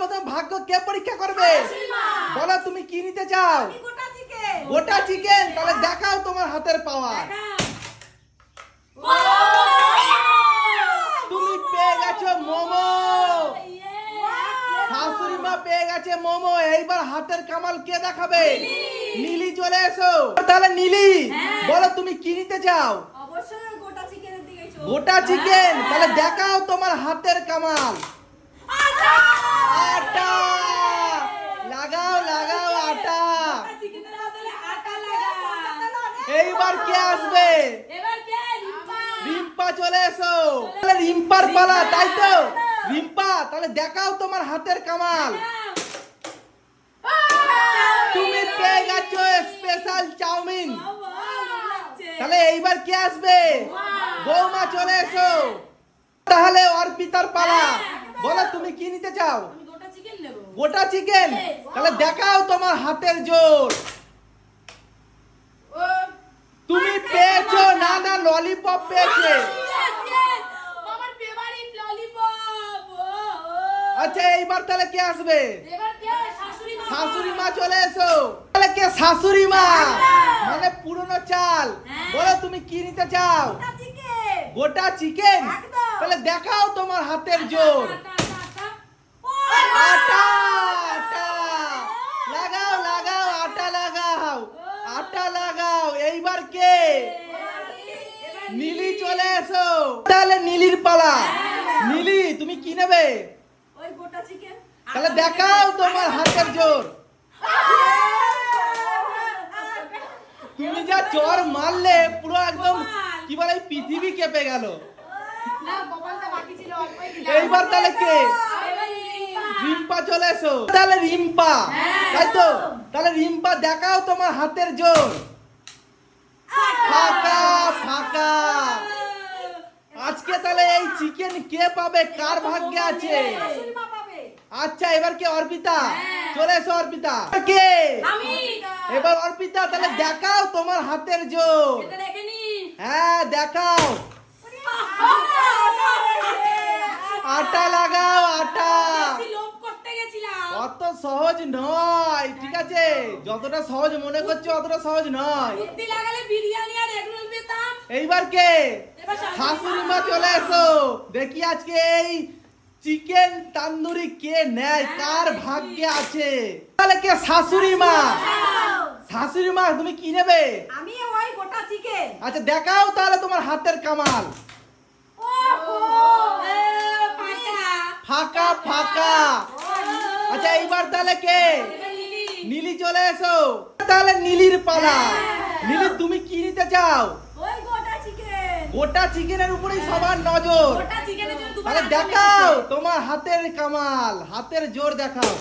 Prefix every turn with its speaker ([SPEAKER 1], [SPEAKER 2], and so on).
[SPEAKER 1] প্রথম ভাগ্য কে পরীক্ষা করবে? বলো তুমি কি নিতে চাও?
[SPEAKER 2] গোটা চিকেন
[SPEAKER 1] তাহলে দেখাও তোমার হাতের পাওয়ার। তুমি পেয়ে গেছো মোমো। শাশুড়ি মা পেয়ে গেছে মোমো। এইবার হাতের কামাল কে দেখাবে? নীলি। চলে এসো। তাহলে নীলি বলো তুমি কি নিতে চাও?
[SPEAKER 2] গোটা
[SPEAKER 1] চিকেন তাহলে দেখাও তোমার হাতের কামাল। এইবার কে আসবে?
[SPEAKER 2] রিম্পা
[SPEAKER 1] চলে এসো। রিম্পার পালা, তাই তো? রিম্পা, তাহলে দেখাও তোমার হাতের কামাল। তুমি পেয়ে গেছো স্পেশাল চাউমিন? তাহলে এইবার কে আসবে? বৌমা চলে এসো। তাহলে অর্পিতার পালা। নিতে চাও?
[SPEAKER 2] গোটা চিকেন
[SPEAKER 1] তাহলে দেখাও তোমার হাতের জোর। তুমি পেয়েছ না না ললিপপ পেয়েছে। আচ্ছা এইবার তাহলে কে আসবে?
[SPEAKER 2] শাশুড়ি মা।
[SPEAKER 1] চলে এসো। তাহলে কে? শাশুড়ি মা। মানে পুরনো চাল। বলো তুমি কি নিতে চাও?
[SPEAKER 2] গোটা চিকেন
[SPEAKER 1] তাহলে দেখাও তোমার হাতের জোর। আটা আটা লাগাও লাগাও আটা লাগাও আটা লাগাও এইবার কে? নীলি চলে এসো। তাহলে নীলির পালা। নীলি তুমি কি নেবে? তাহলে দেখাও তোমার হাতের জোর। তুমি যা চর মারলে পুরো একদম কি বলে পৃথিবী কেঁপে গেল। এইবার তাহলে কে? রিম্পা চলে এসো। তাহলে রিম্পা তাই তো? তাহলে রিম্পা দেখাও তোমার হাতের জোর। ফাঁকা ফাঁকা। আজকে তাহলে এই চিকেন কে পাবে? কার ভাগ্যে আছে? আচ্ছা এবার কে? অর্পিতা। চলে এসো অর্পিতা। কে? এবার অর্পিতা তাহলে দেখাও তোমার হাতের জোর। হ্যাঁ দেখাও আটা লাগাও আটা
[SPEAKER 2] লোভ করতে গেছিলাম
[SPEAKER 1] অত সহজ নয় ঠিক আছে? যতটা সহজ মনে করছ অতটা সহজ নয়।
[SPEAKER 2] বুদ্ধি লাগালে বিরিয়ানি আর এগ রোল পেতাম।
[SPEAKER 1] এইবার কে? শাশুড়ি মা। চলে এসো। দেখি আজকে এই চিকেন তান্দুরি কে নেয় কার ভাগ্যে আছে? তাহলে কে? শাশুড়ি মা শাশুড়ি মা তুমি কি নেবে?
[SPEAKER 2] আমি ওই গোটা চিকেন।
[SPEAKER 1] আচ্ছা দেখাও তাহলে তোমার হাতের কামাল। ফাঁকা ফাঁকা। আচ্ছা এইবার তাহলে কে? নীলি চলে এসো। তাহলে নীলির পালা। নীলি তুমি কি নিতে চাও?
[SPEAKER 2] গোটা চিকেন।
[SPEAKER 1] চিকেনের উপরেই সবার নজর। তাহলে দেখাও তোমার হাতের কামাল হাতের জোর দেখাও।